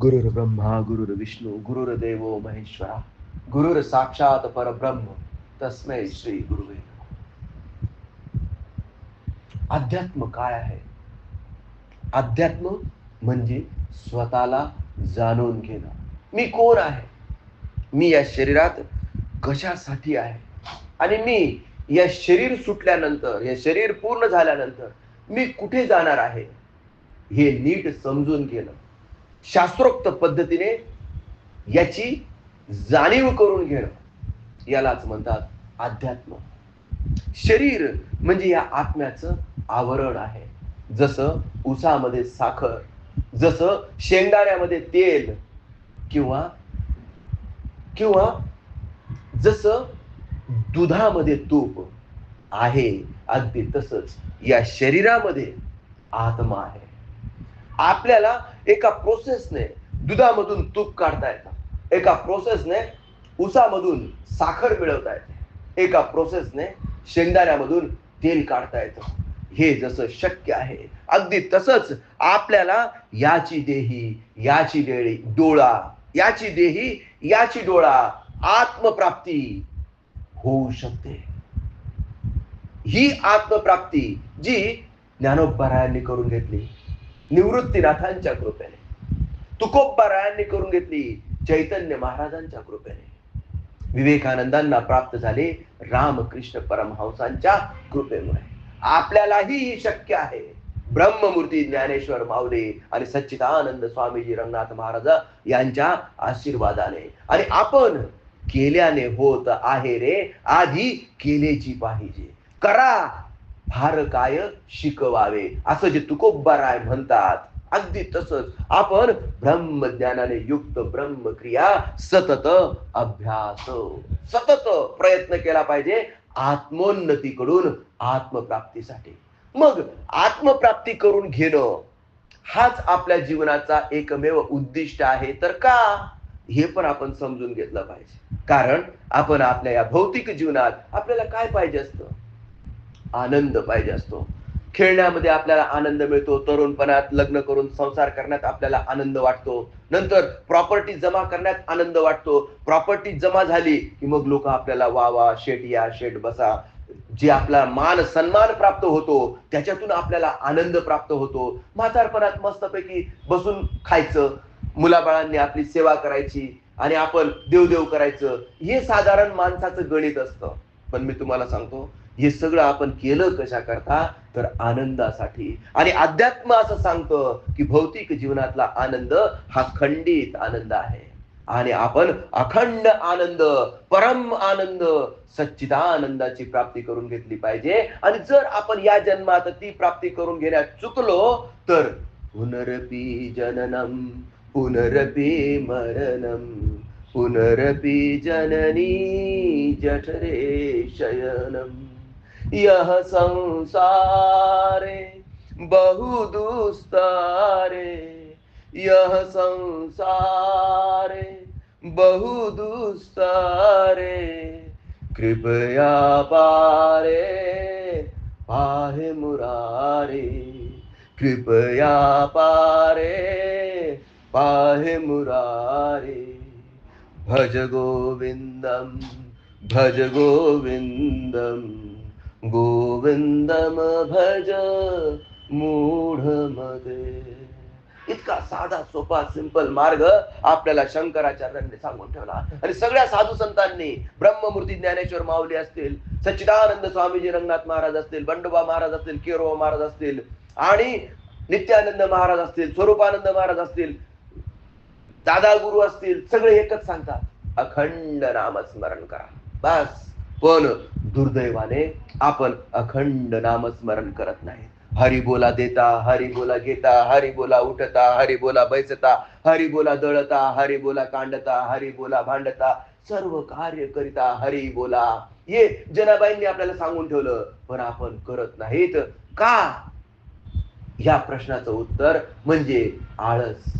गुरुर ब्रह्मा गुरुर विष्णू गुरुर देवो महेश्वरा गुरुर साक्षात परब्रह्म तस्मै श्री गुरुवे अध्यात्म काय आहे? अध्यात्म म्हणजे स्वतःला जाणून घेणं. मी कोण आहे? मी या शरीरात कशासाठी आहे? आणि मी या शरीर सुटल्यानंतर हे शरीर पूर्ण झाल्यानंतर मी कुठे जाणार आहे? हे नीट समजून घेणं. शास्त्रोक्त पद्धतीने याची जाणीव करून घेणं. यालाच म्हणतात अध्यात्म. शरीर म्हणजे या आत्म्याचं आवरण आहे. जसं उसामध्ये साखर जसं शेंगदाण्यामध्ये तेल किंवा किंवा जसं दुधामध्ये तूप आहे अगदी तसंच या शरीरामध्ये आत्मा आहे. आपल्याला एका प्रोसेसने दुधामधून तूप काढता येतं. एका प्रोसेसने उसामधून साखर मिळवता येते. एका प्रोसेसने शेंगदाण्यामधून तेल काढता येतं. हे जसं शक्य आहे अगदी तसंच आपल्याला याची देही याची डेळी डोळा याची देही याची डोळा आत्मप्राप्ती होऊ शकते. ही आत्मप्राप्ती जी ज्ञानोपरायांनी करून घेतली. निवृत्तीनाथांच्या कृपेने. तुकोबरायांनी करून घेतली चैतन्य महाराजांच्या कृपेने. विवेकानंदांना प्राप्त झाले रामकृष्ण परमहंसांच्या कृपेमुळे. आपल्यालाही ही शक्य आहे. ब्रह्ममूर्ती ज्ञानेश्वर माऊले आणि सच्चिदानंद स्वामीजी रंगनाथ महाराज यांच्या आशीर्वादाने. आणि आपण केल्याने होत आहे रे आधी केलेची पाहिजे. करा फार काय शिकवावे. असं जे तुकोबाराय म्हणतात अगदी तसंच आपण ब्रह्मज्ञानाने युक्त ब्रह्मक्रिया सतत अभ्यास सतत प्रयत्न केला पाहिजे आत्मोन्नतीकडून आत्मप्राप्तीसाठी. मग आत्मप्राप्ती करून घेणं हाच आपल्या जीवनाचा एकमेव उद्दिष्ट आहे तर का? हे पण आपण समजून घेतलं पाहिजे. कारण आपण आपल्या या भौतिक जीवनात आपल्याला काय पाहिजे असतं? आनंद पाहिजे असतो. खेळण्यामध्ये आपल्याला आनंद मिळतो तरुणपणात लग्न करून संसार करण्यात आपल्याला आनंद वाटतो. नंतर प्रॉपर्टी जमा करण्यात आनंद वाटतो. प्रॉपर्टी जमा झाली की मग लोक आपल्याला वा वा शेट या शेट बसा. जे आपला मान सन्मान प्राप्त होतो त्याच्यातून आपल्याला आनंद प्राप्त होतो. म्हातारपणात मस्तपैकी बसून खायचं मुलाबाळांनी आपली सेवा करायची आणि आपण देवदेव करायचं हे साधारण माणसाचं गणित असतं. पण मी तुम्हाला सांगतो हे सगळं आपण केलं कशा करता? तर आनंदासाठी. आणि अध्यात्म असं सांगतं की भौतिक जीवनातला आनंद हा खंडित आनंद आहे. आणि आपण अखंड आनंद परम आनंद सच्चिदानंदाची प्राप्ती करून घेतली पाहिजे. आणि जर आपण या जन्मात ती प्राप्ती करून घेण्यात चुकलो तर पुनरपी जननम पुनरपी मरणम पुनरपि जननी जठरे शयनम. यह संसारे बहु दुस्तारे, यह संसारे बहु दुस्तारे। कृपया पारे, पाहे मुरारे। कृपया पारे, पाहे मुरारे। भज गोविंदम भज गोविंदम। गोविंदम भज मूढमदे इतका साधा सोपा सिंपल मार्ग आपल्याला शंकराचार्यांनी सांगून ठेवला. आणि सगळ्या साधू संतांनी ब्रह्ममूर्ती ज्ञानेश्वर माऊली असतील सच्चिदानंद स्वामीजी रंगनाथ महाराज असतील बंडोबा महाराज असतील केरोबा महाराज असतील आणि नित्यानंद महाराज असतील स्वरूपानंद महाराज असतील दादा गुरु असतील सगळे एकच सांगतात अखंड नामस्मरण करा. बस. पण दुर्दैवाने आपण अखंड नामस्मरण करत नाही. हरी बोला देता हरी बोला घेता हरी बोला उठता हरी बोला बैसता हरी बोला दळता हरी बोला कांडता हरी बोला भांडता सर्व कार्य करिता हरी बोला. हे जनाबाईंनी आपल्याला सांगून ठेवलं पण आपण करत नाहीत. का? या प्रश्नाचं उत्तर म्हणजे आळस.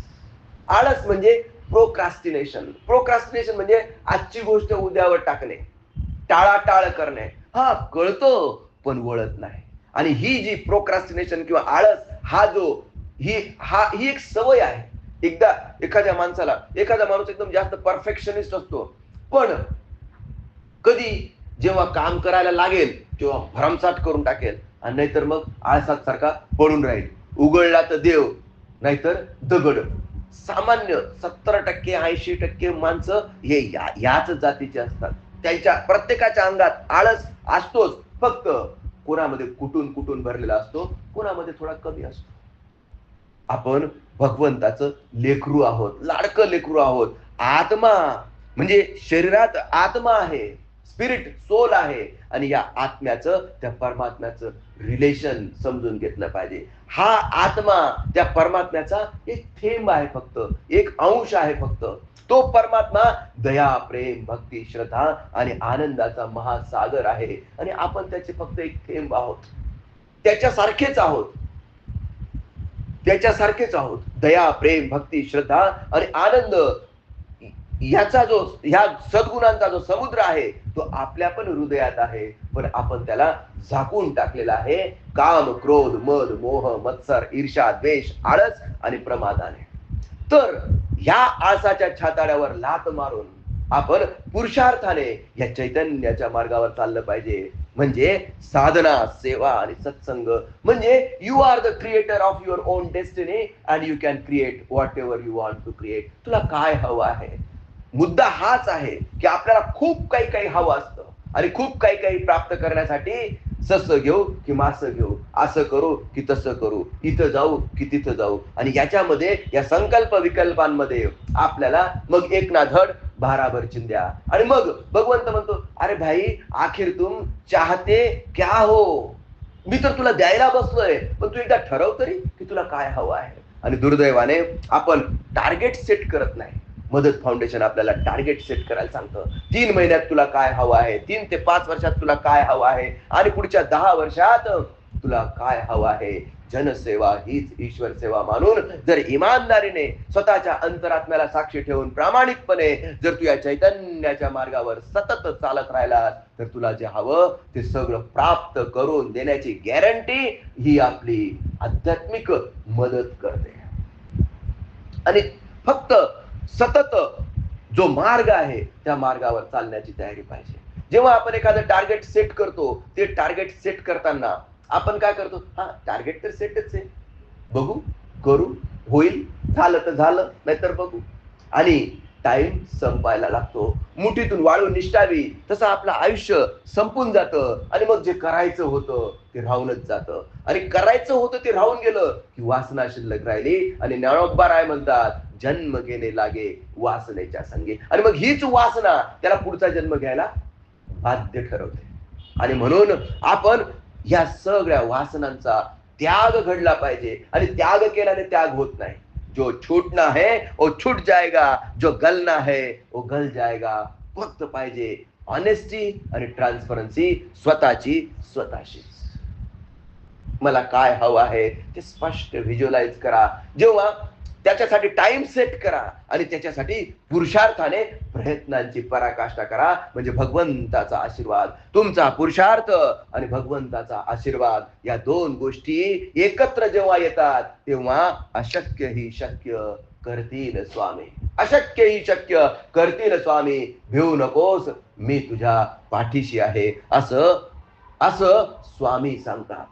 आळस म्हणजे प्रोक्रास्टिनेशन प्रोक्रास्टिनेशन म्हणजे आजची गोष्ट उद्यावर टाकणे. टाळाटाळ करणे. हा कळतो पण वळत नाही. आणि ही जी प्रोक्रास्टिनेशन किंवा आळस हा जो ही हा ही एक सवय आहे. एकदा एखाद्या माणसाला एखादा माणूस एकदम जास्त परफेक्शनिस्ट असतो. पण कधी जेव्हा काम करायला लागेल तेव्हा भरमसाट करून टाकेल. आणि नाहीतर मग आळसात सारखा पडून राहील. उघडला तर देव नाहीतर दगड. सामान्य सत्तर टक्के ऐंशी टक्के माणसं हे या, याच जातीचे असतात. त्यांच्या प्रत्येकाच्या अंगात आळस असतोच. फक्त कोणामध्ये कुटून कुटून भरलेला असतो कोणामध्ये थोडा कमी असतो. आपण भगवंताचं लेकरू आहोत लाडकं लेकरू आहोत. आत्मा म्हणजे शरीरात आत्मा आहे स्पिरिट सोल आहे. आणि या आत्म्याचं त्या परमात्म्याचं रिलेशन समजून घेतलं पाहिजे. हा आत्मा त्या परमात्म्याचा एक थेंब आहे फक्त एक अंश आहे फक्त. तो परमात्मा दया प्रेम भक्ती श्रद्धा आणि आनंदाचा महासागर आहे. आणि आपण त्याचे फक्त एक थेंब आहोत. त्याच्यासारखेच आहोत. त्याच्यासारखेच आहोत. दया प्रेम भक्ती श्रद्धा आणि आनंद याचा जो ह्या सद्गुणांचा जो समुद्र आहे तो आपल्या पण हृदयात आहे. पण आपण त्याला झाकून टाकलेला आहे. काम क्रोध मद मोह मत्सर ईर्षा द्वेष आळस आणि प्रमादाने. तर ह्या आसाच्या छाताड्यावर लात मारून आपण पुरुषार्थाने या चैतन्याच्या मार्गावर चाललं पाहिजे. म्हणजे साधना सेवा आणि सत्संग. म्हणजे you are the creator of your own destiny and you can create whatever you want to create तुला काय हवं आहे? मुद्दा हाच आहे की आपल्याला खूप काही काही हवं असतं. आणि खूप काही काही प्राप्त करण्यासाठी सस घेऊ की मास घेऊ असं करू की तसं करू इथं जाऊ की तिथं जाऊ. आणि याच्यामध्ये या संकल्प विकल्पांमध्ये आपल्याला मग एक ना धड भाराभर चिंध्या आणि मग भगवंत म्हणतो अरे भाई आखिर तुम चाहते क्या हो? मी तर तुला द्यायला बसलोय पण तू एकदा ठरव तरी की तुला काय हवं आहे. आणि दुर्दैवाने आपण टार्गेट सेट करत नाही. मदत फाउंडेशन आपल्याला टार्गेट सेट करायला सांगतं. तीन महिन्यात तुला काय हवं आहे? तीन ते पाच वर्षात तुला काय हवं आहे? आणि पुढच्या दहा वर्षात तुला काय हवं आहे? जनसेवा हीच ईश्वर सेवा मानून जर इमानदारीने स्वतःच्या अंतरात्म्याला साक्षी ठेवून प्रामाणिकपणे जर तू या चैतन्याच्या मार्गावर सतत चालत राहिला तर तुला जे हवं ते सगळं प्राप्त करून देण्याची गॅरंटी ही आपली आध्यात्मिक मदत करते. आणि फक्त सतत जो मार्ग आहे त्या मार्गावर चालण्याची तयारी पाहिजे. जेव्हा आपण एखादं टार्गेट सेट करतो ते टार्गेट सेट करताना आपण काय करतो? हा टार्गेट तर सेटच आहे. बघू करू होईल झालं तर झालं नाहीतर बघू. आणि टाइम संपायला लागतो. मुठीतून वाळू निष्ठावी तसं आपलं आयुष्य संपून जातं. आणि मग जे करायचं होतं ते राहूनच जातं. आणि करायचं होतं ते राहून गेलं की वासना शिल्लक राहिली. आणि ज्ञानोबा राय म्हणतात जन्म घेणे लागे वासनेच्या संगे. आणि मग हीच वासना त्याला पुढचा जन्म घ्यायला बाध्य ठरवते. आणि म्हणून आपण या सगळ्या वासनांचा त्याग घडला पाहिजे. आणि त्याग केल्याने त्याग होत नाही. जो छूटना है वो छूट जाएगा जो गलना है वो गल जाएगा फक्त पाहिजे. ऑनेस्टी आणि ट्रान्सपरन्सी स्वतःची स्वतःशी मला काय हवं आहे ते स्पष्ट व्हिज्युअलाइज करा. जेव्हा त्याच्यासाठी टाइम सेट करा आणि त्याच्यासाठी पुरुषार्थाने प्रयत्नांची पराकाष्ठा करा. म्हणजे भगवंताचा आशीर्वाद तुमचा पुरुषार्थ आणि भगवंताचा आशीर्वाद. या दोन गोष्टी एकत्र जेव्हा येतात तेव्हा अशक्य ही शक्य करतील स्वामी. अशक्य ही शक्य करतील स्वामी. भिवू नकोस मी तुझ्या पाठीशी आहे. असं असं स्वामी सांगतात.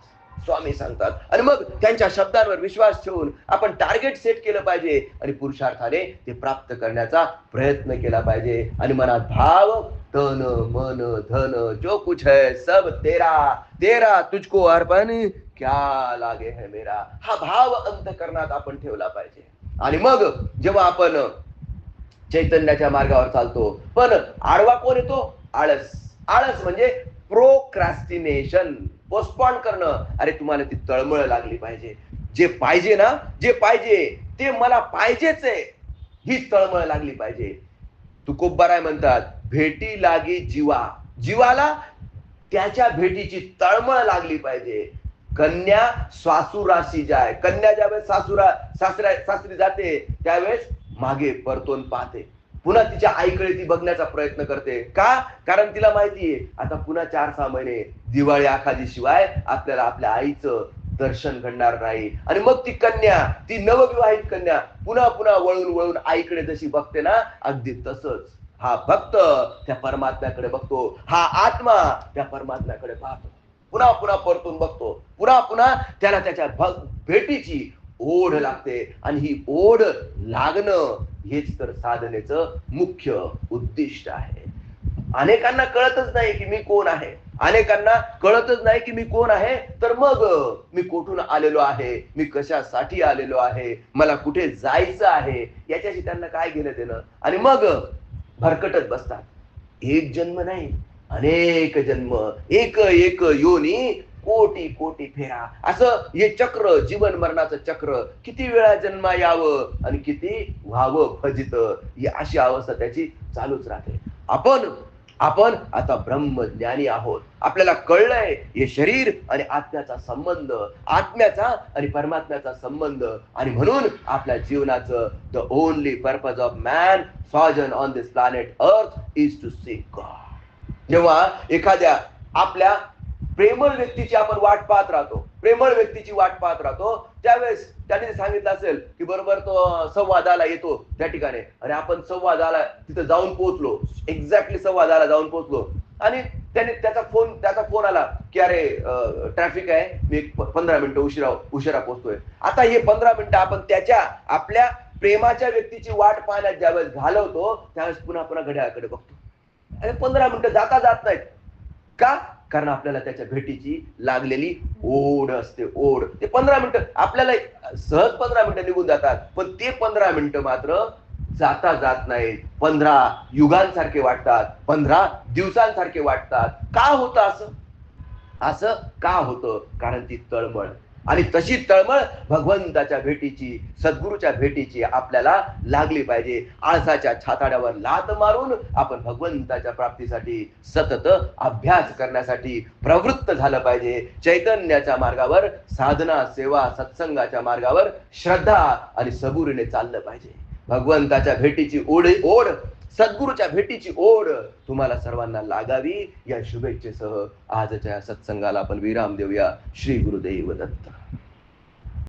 स्वामी सांगतात. आणि मग त्यांच्या शब्दांवर विश्वास ठेवून आपण टार्गेट सेट केलं पाहिजे. आणि पुरुषार्थाने ते प्राप्त करण्याचा प्रयत्न केला पाहिजे. आणि मनात भाव तन मन धन जो कुछ है सब तेरा. तेरा तुझको अर्पण क्या लागे है मेरा. हा भाव अंतकरणात आपण ठेवला पाहिजे. आणि मग जेव्हा आपण चैतन्याच्या मार्गावर चालतो पण आडवा कोण येतो? आळस. आळस म्हणजे प्रोक्रॅस्टिनेशन पोस्टपॉन करणं अरे तुम्हाला ती तळमळ लागली पाहिजे. जे पाहिजे ना जे पाहिजे ते मला पाहिजेच आहे. ही तळमळ लागली पाहिजे. तुकोबाराय म्हणतात भेटी लागी जीवा. जीवाला त्याच्या भेटीची तळमळ लागली पाहिजे. कन्या सासुराशी जाय. कन्या ज्यावेळेस सासुरा सासऱ्या सासरी जाते त्यावेळेस मागे परतून पाहते. पुन्हा तिच्या आईकडे ती बघण्याचा प्रयत्न करते. का? कारण तिला माहितीये आता पुन्हा चार सहा महिने दिवाळी आखादी शिवाय आपल्याला आपल्या आईचं दर्शन घडणार नाही. आणि मग ती कन्या ती नवविवाहित कन्या पुन्हा पुन्हा वळून वळून आईकडे जशी बघते ना अगदी तसंच. हा भक्त त्या परमात्म्याकडे बघतो. हा आत्मा त्या परमात्म्याकडे पाहतो. पुन्हा पुन्हा परतून बघतो. पुन्हा पुन्हा त्याला त्याच्या भेटीची ओढ लागते. आणि ही ओढ लागणं हेच तर साधनेचं मुख्य उद्दिष्ट आहे. अनेकांना कळतच नाही की मी कोण आहे. अनेकांना कळतच नाही की मी कोण आहे. तर मग मी कुठून आलेलो आहे? मी कशासाठी आलेलो आहे? मला कुठे जायचं आहे? याच्याशी त्यांना काय घेणं देणं? आणि मग भरकटत बसतात. एक जन्म नाही अनेक जन्म. एक एक योनी कोटी कोटी फेरा. असं हे चक्र जीवन मरणाचं चक्र. किती वेळा जन्मा यावं आणि किती व्हावं फजित? ही अशी अवस्था त्याची चालूच राहते. आपण आपण आता ब्रह्मज्ञानी आहोत. आपल्याला कळलंय हे शरीर आणि आत्म्याचा संबंध आत्म्याचा आणि परमात्म्याचा संबंध. आणि म्हणून आपल्या जीवनाचं the only purpose of man sojourn on this planet earth is to see God जेव्हा एखाद्या आपल्या प्रेमळ व्यक्तीची आपण वाट पाहत राहतो. प्रेमळ व्यक्तीची वाट पाहत राहतो. त्यावेळेस त्याने सांगितलं असेल की बरोबर तो संवादाला येतो त्या ठिकाणी. आणि आपण संवादाला तिथं जाऊन पोहोचलो. एक्झॅक्टली संवादाला जाऊन पोहोचलो. आणि त्याने त्याचा फोन त्याचा फोन आला की अरे ट्रॅफिक आहे. मी पंधरा मिनिटं उशिरा उशिरा पोहोचतोय. आता हे पंधरा मिनिटं आपण त्याच्या आपल्या प्रेमाच्या व्यक्तीची वाट पाहण्यात ज्यावेळेस घालवतो त्यावेळेस पुन्हा पुन्हा घड्याळाकडे बघतो. आणि पंधरा मिनिटं जाता जात नाहीत. का? कारण आपल्याला त्याच्या भेटीची लागलेली ओढ असते ओढ. ते पंधरा मिनिटं आपल्याला सहज पंधरा मिनिटं निघून जातात. पण ते पंधरा मिनिटं मात्र जाता जात नाहीत. पंधरा युगांसारखे वाटतात पंधरा दिवसांसारखे वाटतात. का होतं असं? असं का होतं? कारण ती तळमळ. आणि तशी तळमळ भगवंताच्या भेटीची सद्गुरूच्या भेटीची आपल्याला लागली पाहिजे. आळसाच्या छाताड्यावर लात मारून आपण भगवंताच्या प्राप्तीसाठी सतत अभ्यास करण्यासाठी प्रवृत्त झालं पाहिजे. चैतन्याच्या मार्गावर साधना सेवा सत्संगाच्या मार्गावर श्रद्धा आणि सबुरीने चाललं पाहिजे. भगवंताच्या भेटीची ओढ ओढ सद्गुरूच्या भेटीची ओढ तुम्हाला सर्वांना लागावी. या शुभेच्छेसह आजच्या सत्संगाला आपण विराम देऊया. श्री गुरुदेव दत्त.